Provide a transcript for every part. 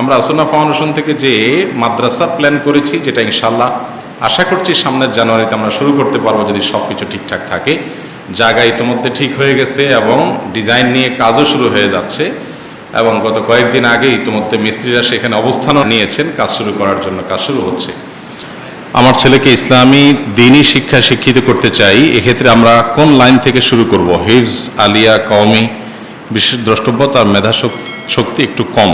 আমরা আসনা ফাউন্ডেশন থেকে যে মাদ্রাসা প্ল্যান করেছি, যেটা ইনশাল্লাহ আশা করছি সামনের জানুয়ারিতে আমরা শুরু করতে পারব যদি সব কিছু ঠিকঠাক থাকে। জায়গা ইতিমধ্যে ঠিক হয়ে গেছে এবং ডিজাইন নিয়ে কাজও শুরু হয়ে যাচ্ছে এবং গত কয়েকদিন আগে ইতিমধ্যে মিস্ত্রিরা সেখানে অবস্থানও নিয়েছেন, কাজ শুরু করার জন্য কাজ শুরু হচ্ছে। আমার ছেলেকে ইসলামী দিনই শিক্ষা শিক্ষিত করতে চাই, এক্ষেত্রে আমরা কোন লাইন থেকে শুরু করব? হিফজ, আলিয়া, কওমি, বিশেষ দ্রষ্টব্য তার মেধা শক্তি একটু কম।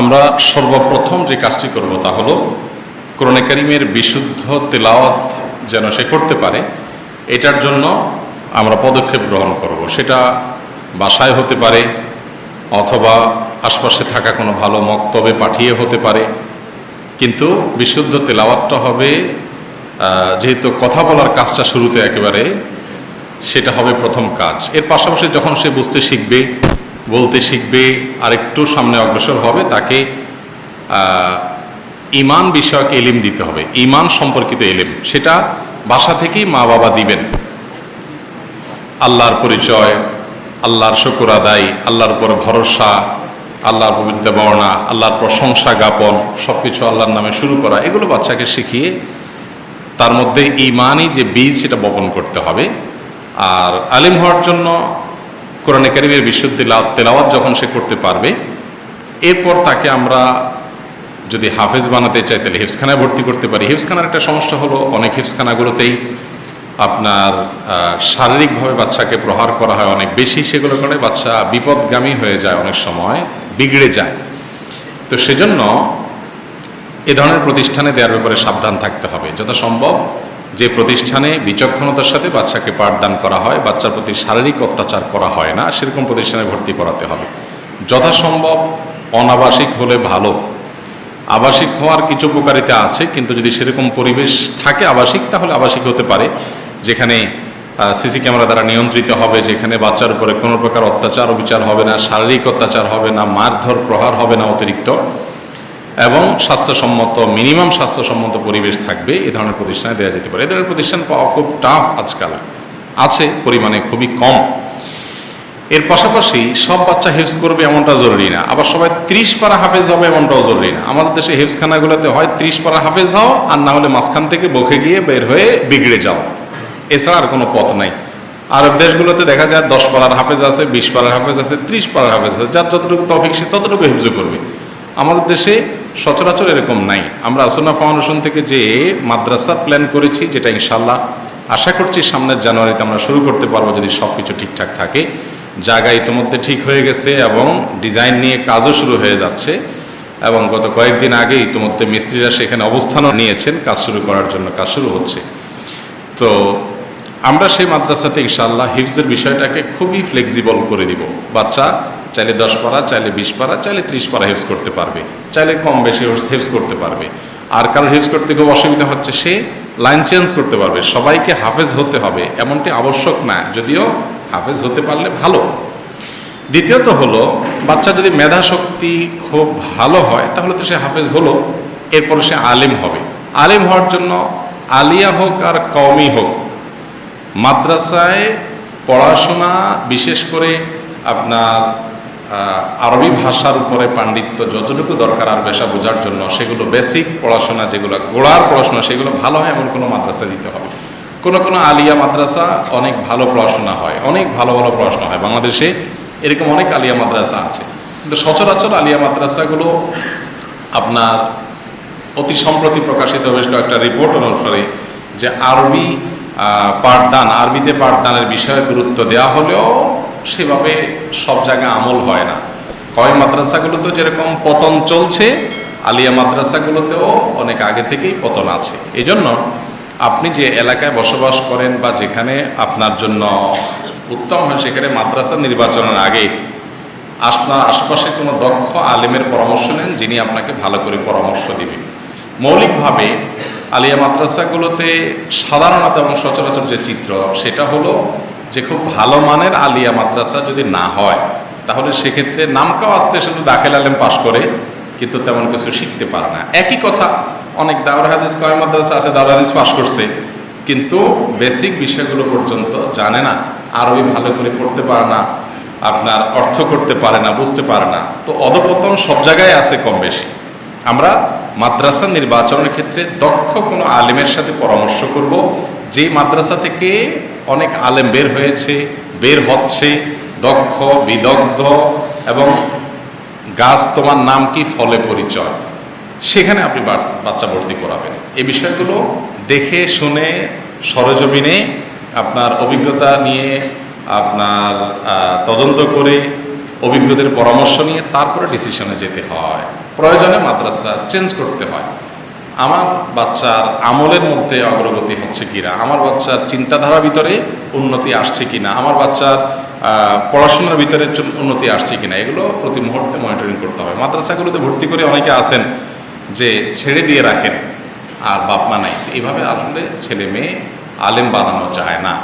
আমরা সর্বপ্রথম যে কাজটি করব তা হলো কোরআনে কারিমের বিশুদ্ধ তেলাওয়াত যেন সে করতে পারে, এটার জন্য আমরা পদক্ষেপ গ্রহণ করব। সেটা বাসায় হতে পারে অথবা আশপাশে থাকা কোনো ভালো মক্তবে পাঠিয়ে হতে পারে। কিন্তু বিশুদ্ধ তেলাওয়াতটা হবে যেহেতু কথা বলার কাজটা শুরুতে একেবারে, সেটা হবে প্রথম কাজ। এর পাশাপাশি যখন সে বুঝতে শিখবে বলতে শিখবে, আরেকটু সামনে অগ্রসর হবে, তাকে ইমান বিষয়ক এলিম দিতে হবে, ইমান সম্পর্কিত এলিম। সেটা বাসা থেকেই মা বাবা দিবেন। আল্লাহর পরিচয়, আল্লাহর শকুর আদায়, আল্লাহর উপর ভরসা, আল্লাহর পবিত্র বর্ণা, আল্লাহর প্রশংসা জ্ঞাপন সব কিছু আল্লাহর নামে শুরু করা, এগুলো বাচ্চাকে শিখিয়ে তার মধ্যে ইমানই যে বীজ সেটা বপন করতে হবে। আর আলিম হওয়ার জন্য কোরআনে কারিমের বিশুদ্ধ তেলাওয়াত যখন সে করতে পারবে, এরপর তাকে আমরা যদি হাফেজ বানাতে চাই, তাহলে হিফসখানায় ভর্তি করতে পারি। হিফসখানার একটা সমস্যা হলো, অনেক হিফসখানাগুলোতেই আপনার শারীরিকভাবে বাচ্চাকে প্রহার করা হয় অনেক বেশি। সেগুলো করে বাচ্চা বিপদগামী হয়ে যায় অনেক সময়, বিগড়ে যায়। তো সেজন্য এ ধরনের প্রতিষ্ঠানে দেওয়ার ব্যাপারে সাবধান থাকতে হবে। যথাসম্ভব যে প্রতিষ্ঠানে বিচক্ষণতার সাথে বাচ্চাকে পাঠদান করা হয়, বাচ্চার প্রতি শারীরিক অত্যাচার করা হয় না, সেরকম প্রতিষ্ঠানে ভর্তি করাতে হবে। যথাসম্ভব অনাবাসিক হলে ভালো। আবাসিক হওয়ার কিছু উপকারিতা আছে, কিন্তু যদি সেরকম পরিবেশ থাকে আবাসিক, তাহলে আবাসিক হতে পারে। যেখানে সিসি ক্যামেরা দ্বারা নিয়ন্ত্রিত হবে, যেখানে বাচ্চার উপরে কোনো প্রকার অত্যাচার অবিচার হবে না, শারীরিক অত্যাচার হবে না, মারধর, প্রহার হবে না অতিরিক্ত। এবং স্বাস্থ্যসম্মত, মিনিমাম স্বাস্থ্যসম্মত পরিবেশ থাকবে এই ধরনের প্রতিষ্ঠানে দেওয়া যেতে পারে। এ ধরনের প্রতিষ্ঠান পাওয়া খুব টাফ আজকাল। আছে, পরিমাণে খুবই কম। এর পাশাপাশি সব বাচ্চা হেফজ করবে এমনটা জরুরি না। আবার সবাই ত্রিশ পারা হাফেজ হবে এমনটাও জরুরি না। আমাদের দেশে হেফজখানাগুলোতে হয় ত্রিশ পারা হাফেজ হও, আর না হলে মাঝখান থেকে বকে গিয়ে বের হয়ে বিগড়ে যাও। এছাড়া আর কোনো পথ নাই। আরব দেশগুলোতে দেখা যায় দশ পাড়ার হাফেজ আছে, বিশ পাড়ার হাফেজ আছে, ত্রিশ পাড়ার হাফেজ আছে। যার যতটুকু তফিক সে ততটুকু হেফজ করবে। আমাদের দেশে সচরাচর এরকম নাই। আমরা আসনা ফাউন্ডেশন থেকে যে মাদ্রাসা প্ল্যান করেছি, যেটা ইনশাল্লাহ আশা করছি সামনের জানুয়ারিতে আমরা শুরু করতে পারব যদি সব কিছু ঠিকঠাক থাকে। জায়গা ইতিমধ্যে ঠিক হয়ে গেছে এবং ডিজাইন নিয়ে কাজও শুরু হয়ে যাচ্ছে এবং গত কয়েকদিন আগে ইতিমধ্যে মিস্ত্রিরা সেখানে অবস্থানও নিয়েছেন, কাজ শুরু করার জন্য কাজ শুরু হচ্ছে। তো আমরা সেই মাদ্রাসাতে ইনশাল্লাহ হিফজের বিষয়টাকে খুবই ফ্লেক্সিবল করে দিব। বাচ্চা চাইলে দশ পারা, চাইলে বিশ পারা, চাইলে ত্রিশ পারা হিফজ করতে পারবে। চাইলে কম বেশি হিফজ করতে পারবে। আর কারোর হিফজ করতে খুব অসুবিধা হচ্ছে, সে লাইন চেঞ্জ করতে পারবে। সবাইকে হাফেজ হতে হবে, এমনটি আবশ্যক না, যদিও হাফেজ হতে পারলে ভালো। দ্বিতীয়ত হলো, বাচ্চা যদি মেধা শক্তি খুব ভালো হয়, তাহলে তো সে হাফেজ হলো, এরপরে সে আলিম হবে। আলিম হওয়ার জন্য আলিয়া হোক আর কওমি হোক, মাদ্রাসায় পড়াশোনা বিশেষ করে আপনার আরবি ভাষার উপরে পাণ্ডিত্য যতটুকু দরকার আর বেশা বোঝার জন্য, সেগুলো বেসিক পড়াশোনা, যেগুলো গোড়ার পড়াশোনা, সেগুলো ভালো হয় এমন কোনো মাদ্রাসা দিতে হবে কোনো কোনো আলিয়া মাদ্রাসা অনেক ভালো পড়াশোনা হয়, অনেক ভালো ভালো পড়াশোনা হয়। বাংলাদেশে এরকম অনেক আলিয়া মাদ্রাসা আছে। কিন্তু সচরাচর আলিয়া মাদ্রাসাগুলো আপনার অতি সম্প্রতি প্রকাশিত বেশ কয়েকটা রিপোর্ট অনুসারে যে আরবি পাঠদান, আরবিতে পাঠদানের বিষয়ে গুরুত্ব দেওয়া হলেও সেভাবে সব জায়গায় আমল হয় না। কয় মাদ্রাসাগুলোতে যেরকম পতন চলছে, আলিয়া মাদ্রাসাগুলোতেও অনেক আগে থেকেই পতন আছে। এই জন্য আপনি যে এলাকায় বসবাস করেন বা যেখানে আপনার জন্য উত্তম হয়, সেখানে মাদ্রাসা নির্বাচনের আগে আপনার আশপাশে কোনো দক্ষ আলেমের পরামর্শ নেন, যিনি আপনাকে ভালো করে পরামর্শ দিবে মৌলিকভাবে আলিয়া মাদ্রাসাগুলোতে সাধারণত এবং সচরাচর যে চিত্র, সেটা হলো যে খুব ভালো মানের আলিয়া মাদ্রাসা যদি না হয়, তাহলে সেক্ষেত্রে নামকাও আসতে শুধু দাখিল আলেম পাশ করে, কিন্তু তেমন কিছু শিখতে পারে না। একই কথা, অনেক দাউর হাদিস কয় মাদ্রাসা আছে দাওর হাদিস পাশ করছে, কিন্তু বেসিক বিষয়গুলো পর্যন্ত জানে না, আরবি ভালো করে পড়তে পারে না, আপনার অর্থ করতে পারে না, বুঝতে পারে না। তো অধপতন সব জায়গায় আছে কম বেশি। আমরা মাদ্রাসা নির্বাচনের ক্ষেত্রে দক্ষ কোনো আলেমের সাথে পরামর্শ করব, যেই মাদ্রাসা থেকে অনেক আলেম বের হয়েছে, বের হচ্ছে, দক্ষ, বিদগ্ধ, এবং গাছ তোমার নাম কি? ফলে পরিচয়। সেখানে আপনি বাচ্চা ভর্তি করাবেন। এই বিষয়গুলো দেখে, শুনে, সরজমিনে আপনার অভিজ্ঞতা নিয়ে, আপনার তদন্ত করে, অভিজ্ঞদের পরামর্শ নিয়ে, তারপরে ডিসিশনে যেতে হয়। প্রয়োজনে মাদ্রাসা চেঞ্জ করতে হয়। আমার বাচ্চার আমলের মধ্যে অগ্রগতি হচ্ছে কিনা? আমার বাচ্চার চিন্তাধারার ভিতরে উন্নতি আসছে কিনা? আমার বাচ্চার পড়াশোনার ভিতরে উন্নতি আসছে কিনা? এগুলো প্রতি মুহূর্তে মনিটরিং করতে হবে। মাদ্রাসাগুলোতে ভর্তি করে অনেকে আছেন যে ছেড়ে দিয়ে রাখেন, আর বাপ মা নাই। এইভাবে আসলে ছেলে মেয়ে আলেম বানানো যায় না।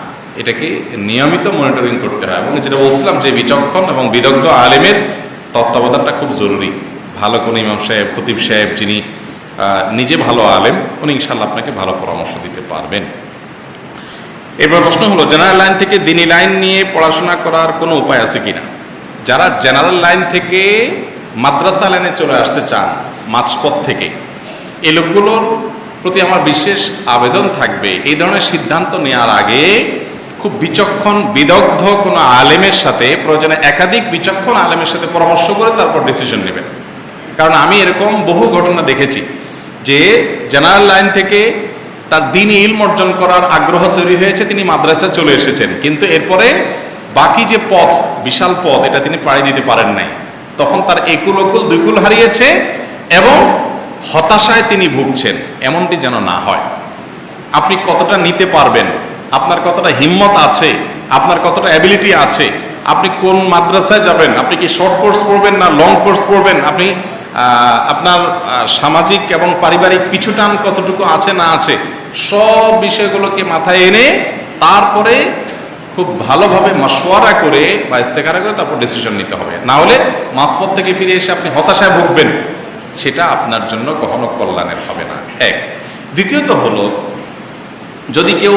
এটাকে নিয়মিত মনিটরিং করতে হয়। এবং যেটা বলছিলাম যে বিচক্ষণ এবং বিদগ্ধ আলেমের তত্ত্বাবধানটা খুব জরুরি। ভালো কোনো ইমাম সাহেব, খতিব সাহেব যিনি নিজে ভালো আলেম, উনি ইনশাল্লাহ আপনাকে ভালো পরামর্শ দিতে পারবেন। এবার প্রশ্ন হলো জেনারেল লাইন থেকে দিনী লাইন নিয়ে পড়াশোনা করার কোনো উপায় আছে কিনা? যারা জেনারেল লাইন থেকে মাদ্রাসা লাইনে চলে আসতে চান, মাঝপথ থেকে, এই লোকগুলোর প্রতি আমার বিশেষ আবেদন থাকবে। এই ধরনের সিদ্ধান্ত নেওয়ার আগে খুব বিচক্ষণ, বিদগ্ধ কোনো আলেমের সাথে, প্রয়োজনে একাধিক বিচক্ষণ আলেমের সাথে পরামর্শ করে তারপর ডিসিশন নেবেন। কারণ আমি এরকম বহু ঘটনা দেখেছি। যে জেনারেল লাইন থেকে তার দিন ইলম অর্জন করার আগ্রহ তৈরি হয়েছে, তিনি মাদ্রাসায় চলে এসেছেন। কিন্তু এরপরে বাকি যে পথ, বিশাল পথ, এটা তিনি পাড়ি দিতে পারেন নাই। তখন তার একুল অকুল, দুইকুল হারিয়েছে এবং হতাশায় তিনি ভুগছেন। এমনটি যেন না হয়। আপনি কতটা নিতে পারবেন? আপনার কতটা হিম্মত আছে? আপনার কতটা অ্যাবিলিটি আছে? আপনি কোন মাদ্রাসায় যাবেন? আপনি কি শর্ট কোর্স পড়বেন না লং কোর্স পড়বেন? আপনি আপনার সামাজিক এবং পারিবারিক পিছুটান কতটুকু আছে, না আছে, সব বিষয়গুলোকে মাথায় এনে তারপরে খুব ভালোভাবে মশওয়ারা করে বা ইস্তেকারা করে তারপর ডিসিশন নিতে হবে। না হলে মাঝপথ থেকে ফিরে এসে আপনি হতাশায় ভুগবেন। সেটা আপনার জন্য কখনো কল্যাণের হবে না। এক। দ্বিতীয়ত হলো, যদি কেউ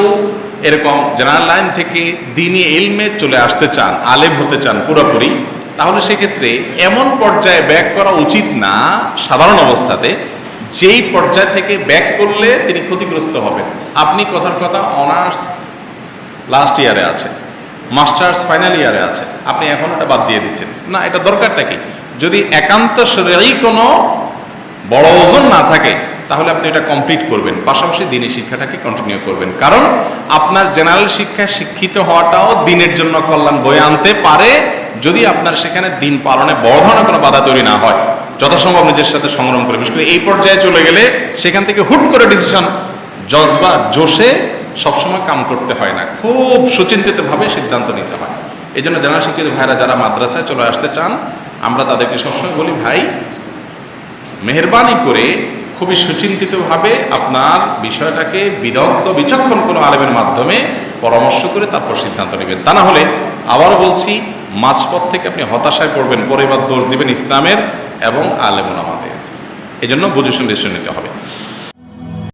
এরকম জেনারেল লাইন থেকে দিনই এলমে চলে আসতে চান, আলেম হতে চান, পুরোপুরি তাহলে সেক্ষেত্রে এমন পর্যায়ে ব্যাক করা উচিত না সাধারণ অবস্থাতে, যেই পর্যায় থেকে ব্যাক করলে তিনি ক্ষতিগ্রস্ত হবেন। আপনি কথার কথা অনার্স লাস্ট ইয়ারে আছে মাস্টার্স ফাইনাল ইয়ারে আছে, আপনি এখন এটা বাদ দিয়ে দিচ্ছেন। না, এটা দরকারটা কি? যদি একান্ত শরীরেই কোনো বড় ওজন না থাকে, তাহলে আপনি এটা কমপ্লিট করবেন। পাশাপাশি দিনের শিক্ষাটাকে কন্টিনিউ করবেন। কারণ আপনার জেনারেল শিক্ষায় শিক্ষিত হওয়াটাও দিনের জন্য কল্যাণ বয়ে আনতে পারে যদি আপনার সেখানে দিন পালনে বড় ধরনের কোনো বাধা তৈরি না হয়, যথাসম্ভব নিজের সাথে সংগ্রাম করে, বিশেষ করে এই পর্যায়ে চলে গেলে সেখান থেকে হুট করে ডিসিশন জজবা, জোশে সবসময় কাম করতে হয় না। খুব সুচিন্তিতভাবে সিদ্ধান্ত নিতে হয়। এই জন্য জেনারেল শিক্ষিত ভাইরা যারা মাদ্রাসায় চলে আসতে চান, আমরা তাদেরকে সবসময় বলি, ভাই, মেহরবানি করে খুবই সুচিন্তিতভাবে আপনার বিষয়টাকে বিদগ্ধ, বিচক্ষণ কোনো আলেমের মাধ্যমে পরামর্শ করে তারপর সিদ্ধান্ত নেবেন। তা না হলে আবারও বলছি মাঝপথ থেকে আপনি হতাশায় পড়বেন পরে এবার দোষ দিবেন ইসলামের এবং আলেমুল আমাদের। এই জন্য বুঝে শুনে নিতে হবে।